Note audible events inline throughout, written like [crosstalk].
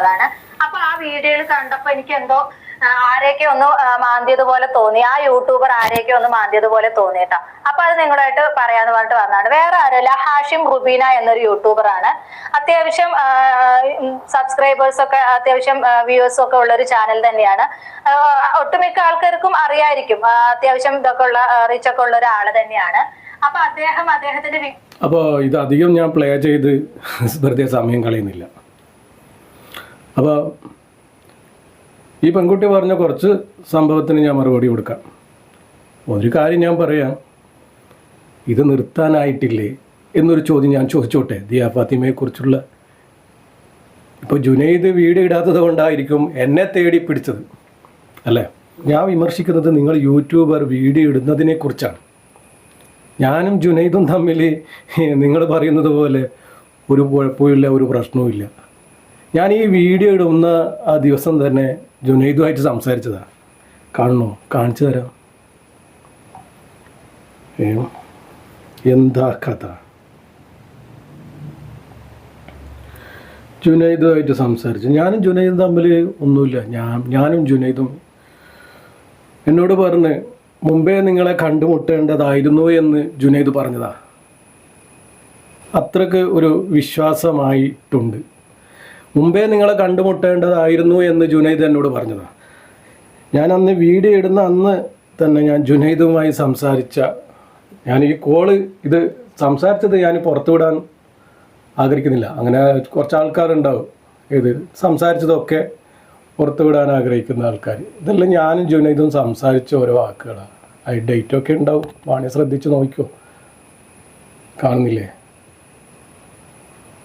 അതാണ്. അപ്പൊ ആ വീഡിയോയിൽ കണ്ടപ്പോ എനിക്ക് എന്തോ ആരെയൊക്കെ ഒന്ന് മാന്തിയത് പോലെ തോന്നി. ആ യൂട്യൂബർ ആരെയൊക്കെ ഒന്ന് മാന്തിയത് പോലെ തോന്നിയിട്ടാ. അപ്പൊ അത് നിങ്ങളായിട്ട് പറയാന്ന് പറഞ്ഞിട്ട് വന്നതാണ്. വേറെ ആരുമല്ല. ഹാഷിം റുബീന എന്നൊരു യൂട്യൂബർ ആണ്. അത്യാവശ്യം സബ്സ്ക്രൈബേഴ്സ് ഒക്കെ അത്യാവശ്യം വ്യൂവേഴ്സും ഒക്കെ ഉള്ള ഒരു ചാനൽ തന്നെയാണ് ഒട്ടുമിക്ക ആൾക്കാർക്കും അറിയായിരിക്കും. അത്യാവശ്യം ഇതൊക്കെ ഉള്ള റീച്ച് ഒക്കെ ഉള്ള ഒരാൾ തന്നെയാണ്. അപ്പൊ അദ്ദേഹം അദ്ദേഹത്തിന്റെ അപ്പോ ഇത് അധികം ഞാൻ പ്ലേ ചെയ്ത് വെറുതെ സമയം കളയുന്നില്ല. അപ്പോൾ ഈ പെൺകുട്ടി പറഞ്ഞ കുറച്ച് സംഭവത്തിന് ഞാൻ മറുപടി കൊടുക്കാം. ഒരു കാര്യം ഞാൻ പറയാം. ഇത് നിർത്താനായിട്ടില്ലേ എന്നൊരു ചോദ്യം ഞാൻ ചോദിച്ചോട്ടെ. ദിയ ഫാത്തിമയെക്കുറിച്ചുള്ള ഇപ്പോൾ ജുനൈദ് വീട് ഇടാത്തത് കൊണ്ടായിരിക്കും എന്നെ തേടി പിടിച്ചത്. അല്ലേ? ഞാൻ വിമർശിക്കുന്നത് നിങ്ങൾ യൂട്യൂബർ വീഡിയോ ഇടുന്നതിനെ കുറിച്ചാണ്. ഞാനും ജുനൈദും തമ്മിൽ നിങ്ങൾ പറയുന്നത് പോലെ ഒരു കുഴപ്പമില്ല ഒരു പ്രശ്നവുമില്ല. ഞാൻ ഈ വീഡിയോ ഇടുന്ന ആ ദിവസം തന്നെ ജുനൈദുമായിട്ട് സംസാരിച്ചതാണ് കാണണോ? കാണിച്ചു തരാം. എന്താ കഥ? ജുനൈദുമായിട്ട് സംസാരിച്ചു. ഞാനും ജുനൈദും തമ്മിൽ ഒന്നുമില്ല. ഞാൻ ഞാനും ജുനൈദും. എന്നോട് പറഞ്ഞ് മുമ്പേ നിങ്ങളെ കണ്ടുമുട്ടേണ്ടതായിരുന്നു എന്ന് ജുനൈദ് പറഞ്ഞതാ. അത്രയ്ക്ക് ഒരു വിശ്വാസമായിട്ടുണ്ട്. മുമ്പേ നിങ്ങളെ കണ്ടുമുട്ടേണ്ടതായിരുന്നു എന്ന് ജുനൈദ് എന്നോട് പറഞ്ഞതാണ് ഞാൻ അന്ന് വീഡിയോ ഇടുന്ന അന്ന് തന്നെ ഞാൻ ജുനൈദുമായി സംസാരിച്ച ഞാൻ ഈ കോൾ ഇത് സംസാരിച്ചത് ഞാൻ പുറത്തുവിടാൻ ആഗ്രഹിക്കുന്നില്ല. അങ്ങനെ കുറച്ച് ആൾക്കാരുണ്ടാവും. ഇത് സംസാരിച്ചതൊക്കെ പുറത്തു വിടാൻ ആഗ്രഹിക്കുന്ന ആൾക്കാർ. ഇതെല്ലാം ഞാനും ജുനൈദും സംസാരിച്ച ഓരോ വാക്കുകളാണ്. അത് ഡേറ്റൊക്കെ ഉണ്ടാവും. വാണി ശ്രദ്ധിച്ച് നോക്കിക്കോ. കാണുന്നില്ലേ?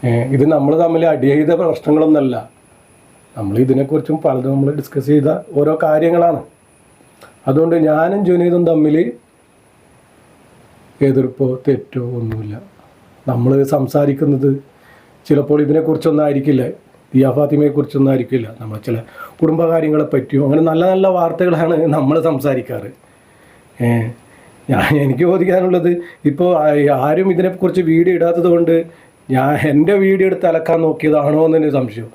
ഇത് നമ്മൾ തമ്മിൽ അടി ചെയ്ത പ്രശ്നങ്ങളൊന്നല്ല. നമ്മൾ ഇതിനെക്കുറിച്ചും പലതും നമ്മൾ ഡിസ്കസ് ചെയ്ത ഓരോ കാര്യങ്ങളാണ്. അതുകൊണ്ട് ഞാനും ജുനീദും തമ്മിൽ എതിർപ്പോ തെറ്റോ ഒന്നുമില്ല. നമ്മൾ സംസാരിക്കുന്നത് ചിലപ്പോൾ ഇതിനെക്കുറിച്ചൊന്നും ആയിരിക്കില്ല ദിയാ ഫാത്തിമയെക്കുറിച്ചൊന്നും ആയിരിക്കില്ല നമ്മൾ ചില കുടുംബകാര്യങ്ങളെ പറ്റിയോ അങ്ങനെ നല്ല നല്ല വാർത്തകളാണ് നമ്മൾ സംസാരിക്കാറ്. ഞാൻ എനിക്ക് ചോദിക്കാനുള്ളത് ഇപ്പോൾ ആരും ഇതിനെക്കുറിച്ച് വീഡിയോ ഇടാത്തത് കൊണ്ട് ഞാൻ എന്റെ വീഡിയോ എടുത്ത് അലക്കാൻ നോക്കിയതാണോ എന്നൊരു സംശയം.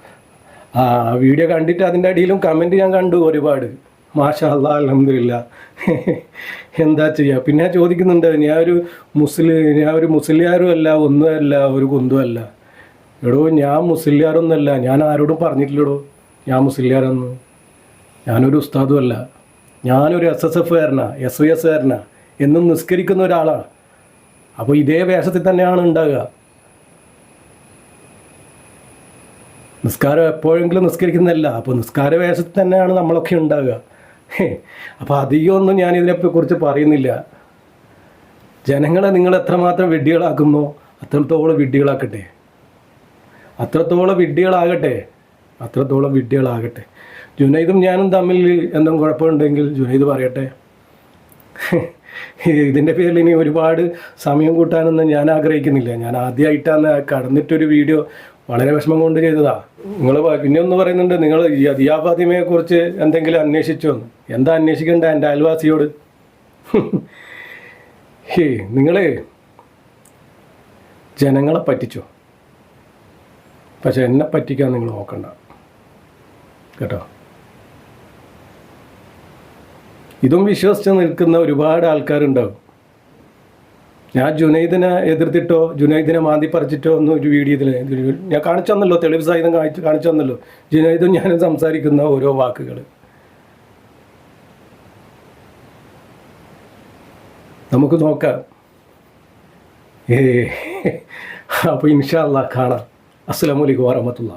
ആ വീഡിയോ കണ്ടിട്ട് അതിന്റെ അടിയിലും കമന്റ് ഞാൻ കണ്ടു ഒരുപാട്. മാഷാ അലഹമില്ല [laughs] എന്താ ചെയ്യുക പിന്നെ ചോദിക്കുന്നുണ്ട് ഞാൻ ഒരു മുസ്ലിം ഞാൻ ഒരു മുസ്ലിയാരും അല്ല ഒന്നുമല്ല ഒരു കുന്തുമല്ല എടോ ഞാൻ മുസ്ലിയാരൊന്നുമല്ല ഞാൻ ആരോടും പറഞ്ഞിട്ടില്ലടോ. ഞാൻ മുസ്ലിയാരെന്ന് ഞാനൊരു ഉസ്താദും അല്ല. ഞാനൊരു എസ് എസ് എഫ് കാരനാ എസ് വി എസ് കാരനാ. എന്നും നിസ്കരിക്കുന്ന ഒരാളാണ് അപ്പോൾ ഇതേ വേഷത്തിൽ തന്നെയാണ് ഉണ്ടാകുക നിസ്കാരം എപ്പോഴെങ്കിലും നിസ്കരിക്കുന്നതല്ല. അപ്പോൾ നിസ്കാര വേഷത്തിൽ തന്നെയാണ് നമ്മളൊക്കെ ഉണ്ടാവുക. അപ്പോൾ അധികമൊന്നും ഞാൻ ഇതിനെക്കുറിച്ച് പറയുന്നില്ല. ജനങ്ങളെ നിങ്ങൾ എത്രമാത്രം വിഡ്ഢികളാക്കുന്നോ അത്രത്തോളം വിഡ്ഢികളാക്കട്ടെ. അത്രത്തോളം വിഡ്ഢികളാകട്ടെ. അത്രത്തോളം വിഡ്ഢികളാകട്ടെ. ജുനൈദും ഞാനും തമ്മിൽ എന്തെങ്കിലും കുഴപ്പമുണ്ടെങ്കിൽ ജുനൈദ് പറയട്ടെ. ഇതിന്റെ പേരിൽ ഇനി ഒരുപാട് സമയം കൂട്ടാനൊന്നും ഞാൻ ആഗ്രഹിക്കുന്നില്ല. ഞാൻ ആദ്യമായിട്ടാണ് കടന്നിട്ടൊരു വീഡിയോ വളരെ വിഷമം കൊണ്ട് ചെയ്തതാ. നിങ്ങൾ പിന്നെ ഒന്ന് പറയുന്നുണ്ട് നിങ്ങൾ ഈ ഫാത്തിമയെ കുറിച്ച് എന്തെങ്കിലും അന്വേഷിച്ചോ എന്ന്. എന്താ അന്വേഷിക്കേണ്ട എന്റെ അയൽവാസിയോട്? [laughs] ഹേ നിങ്ങളെ ജനങ്ങളെ പറ്റിച്ചോ? പക്ഷെ എന്നെ പറ്റിക്കാൻ നിങ്ങൾ നോക്കണ്ട. കേട്ടോ? ഇതും വിശ്വസിച്ച് നിൽക്കുന്ന ഒരുപാട് ആൾക്കാരുണ്ടാവും. ഞാൻ ജുനൈദിനെ എതിർത്തിട്ടോ ജുനൈദിനെ മാന്തി പറിച്ചിട്ടോ ഒന്നും ഒരു വീഡിയോയിൽ ഞാൻ കാണിച്ചു തന്നല്ലോ തെളിവ് സഹിതം കാണിച്ചു കാണിച്ചു തന്നല്ലോ. ജുനൈദും ഞാനും സംസാരിക്കുന്ന ഓരോ വാക്കുകൾ നമുക്ക് നോക്കാം. ഏ അപ്പോൾ ഇൻഷാ അല്ലാ കാണാം. അസ്സലാമു അലൈക്കും വറഹമത്തുള്ള